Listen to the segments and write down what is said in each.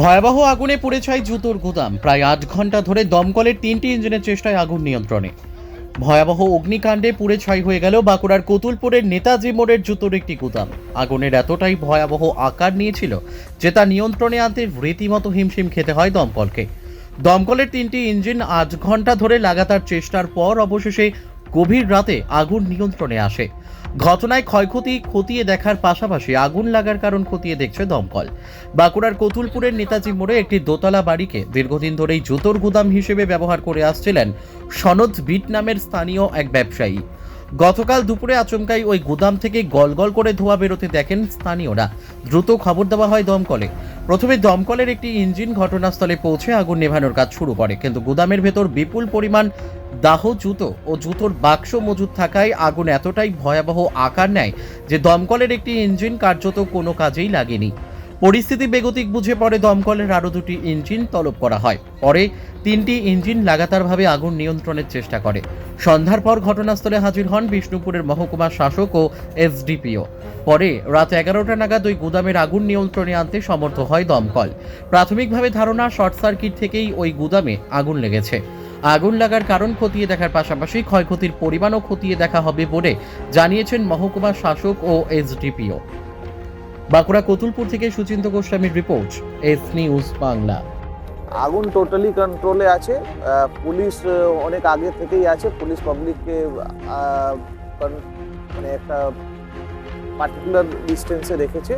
ভয়াবহ আগুনে পুড়ে ছাই জুতোর গুদাম। প্রায় আট ঘণ্টা ধরে দমকলের তিনটি ইঞ্জিনের চেষ্টায় আগুন নিয়ন্ত্রণে। ভয়াবহ অগ্নিকাণ্ডে পুড়ে ছাই হয়ে গেল বাঁকুড়ার কতুলপুরের নেতাজি মোড়ের জুতোর একটি গুদাম। আগুনের এতটাই ভয়াবহ আকার নিয়েছিল যে তা নিয়ন্ত্রণে আনতে রীতিমতো হিমশিম খেতে হয় দমকলকে। দমকলের তিনটি ইঞ্জিন আট ঘণ্টা ধরে লাগাতার চেষ্টার পর অবশেষে গভীর রাতে আগুন নিয়ন্ত্রণে আসে। ঘটনায় ক্ষয়ক্ষতি খতিয়ে দেখার পাশাপাশি আগুন লাগার কারণ খতিয়ে দেখছে দমকল। বাঁকুড়ার কতুলপুরের নেতাজি মোড়ে একটি দোতলা বাড়িকে দীর্ঘদিন ধরেই জুতোর গুদাম হিসেবে ব্যবহার করে আসছিলেন সনদ বিট নামের স্থানীয় এক ব্যবসায়ী। গতকাল দুপুরে আচমকাই ওই গুদাম থেকে গলগল করে ধোঁয়া বেরোতে দেখেন স্থানীয়রা। দ্রুত খবর দেওয়া হয় দমকলে। প্রথমে দমকলের একটি ইঞ্জিন ঘটনাস্থলে পৌঁছে আগুন নেভানোর কাজ শুরু করে, কিন্তু গুদামের ভেতর বিপুল পরিমাণ দাহ জুতো ও জুতোর বাক্স মজুদ থাকায় আগুন এতটাই ভয়াবহ আকার নেয় যে দমকলের একটি ইঞ্জিন কার্যত কোনো কাজেই লাগেনি। পরিস্থিতি বেগতিক বুঝে পরে দমকলের আরও দুটি ইঞ্জিন তলব করা হয়। পরে তিনটি ইঞ্জিন লাগাতারভাবে আগুন নিয়ন্ত্রণের চেষ্টা করে। সন্ধ্যার পর ঘটনাস্থলে হাজির হন বিষ্ণুপুরের মহকুমা শাসক ও এসডিপিও। পরে রাত এগারোটা নাগাদ ওই গুদামের আগুন নিয়ন্ত্রণে আনতে সমর্থ হয় দমকল। প্রাথমিকভাবে ধারণা শর্ট সার্কিট থেকেই ওই গুদামে আগুন লেগেছে। আগুন লাগার কারণ খতিয়ে দেখার পাশাপাশি ক্ষয়ক্ষতির পরিমাণও খতিয়ে দেখা হবে বলে জানিয়েছেন মহকুমা শাসক ও এসডিপিও। বাঁকুড়া কতুলপুর থেকে সুচিন্ত গোস্বামীর রিপোর্ট, এস নিউজ বাংলা। আগুন টোটালি কন্ট্রোলে আছে। পুলিশ অনেক আগে থেকেই আছে। পুলিশ পাবলিককে মানে একটা পার্টিকুলার ডিস্টেন্সে রেখেছে।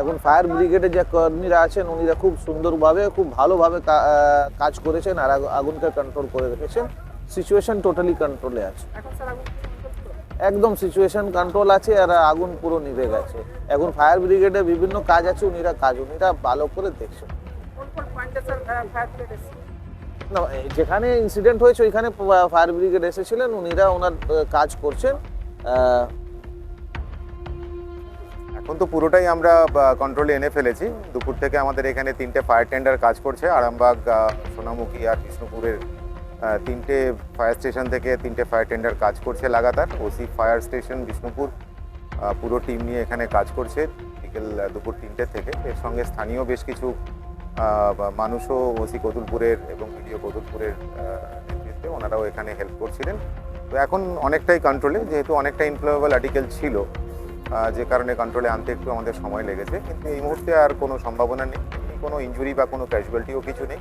এখন ফায়ার ব্রিগেডের যে কর্মীরা আছেন উনিরা খুব সুন্দরভাবে খুব ভালোভাবে কাজ করেছেন আর আগুনকে কন্ট্রোল করে রেখেছেন। সিচুয়েশন টোটালি কন্ট্রোলে আছে। একদম সিচুয়েশন কন্ট্রোল আছে আর আগুন পুরো নিভে গেছে। এখন ফায়ার ব্রিগেডে বিভিন্ন কাজ আছে উনিরা কাজ উনিরা ভালো করে দেখছেন। না যেখানে ইনসিডেন্ট হয়েছে ওইখানে ফায়ার ব্রিগেড এসেছিলেন উনিরা ওনার কাজ করছেন এখন তো পুরোটাই আমরা কন্ট্রোলে এনে ফেলেছি। দুপুর থেকে আমাদের এখানে তিনটে ফায়ার টেন্ডার কাজ করছে আরামবাগ সোনামুখী আর বিষ্ণুপুরের তিনটে ফায়ার স্টেশন থেকে তিনটে ফায়ার টেন্ডার কাজ করছে লাগাতার। ওসি ফায়ার স্টেশন বিষ্ণুপুর পুরো টিম নিয়ে এখানে কাজ করছে বিকেল দুপুর তিনটে থেকে। এর সঙ্গে স্থানীয় বেশ কিছু মানুষও ওসি কতুলপুরের এবং ভিডিও কতুলপুরের নেতৃত্বে ওনারাও এখানে হেল্প করছিলেন। তো এখন অনেকটাই কন্ট্রোলে যেহেতু অনেকটা ইনফ্লেমেবল আর্টিকেল ছিল যে কারণে কন্ট্রোলে আনতে একটু আমাদের সময় লেগেছে। কিন্তু এই মুহূর্তে আর কোনো সম্ভাবনা নেই কোনো ইনজুরি বা কোনো ক্যাজুয়ালিটিও কিছু নেই।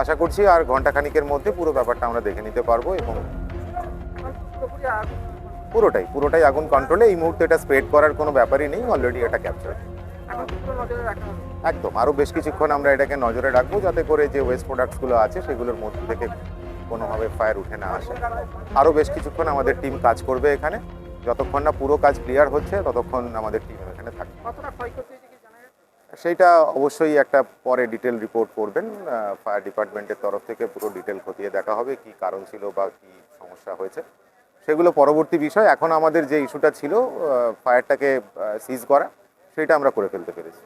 আশা করছি আর ঘন্টাখানিকের মধ্যে পুরো ব্যাপারটা আমরা দেখে নিতে পারব এবং পুরোটাই পুরোটাই আগুন কন্ট্রোলে এই মুহূর্তে এটা স্প্রেড করার কোনো ব্যাপারই নেই অলরেডি এটা ক্যাপচার একদম। আরও বেশ কিছুক্ষণ আমরা এটাকে নজরে রাখব যাতে করে যে ওয়েস্ট প্রোডাক্টসগুলো আছে সেগুলোর মধ্যে থেকে কোনোভাবে ফায়ার উঠে না আসে। আরও বেশ কিছুক্ষণ আমাদের টিম কাজ করবে এখানে। যতক্ষণ না পুরো কাজ ক্লিয়ার হচ্ছে ততক্ষণ আমাদের টিম এখানে থাকবে। সেইটা অবশ্যই একটা পরে ডিটেল রিপোর্ট করবেন। ফায়ার ডিপার্টমেন্টের তরফ থেকে পুরো ডিটেল খতিয়ে দেখা হবে কি কারণ ছিল বা কি সমস্যা হয়েছে। সেগুলো পরবর্তী বিষয়। এখন আমাদের যে ইস্যুটা ছিল ফায়ারটাকে সিজ করা। সেটা আমরা করে ফেলতে পেরেছি।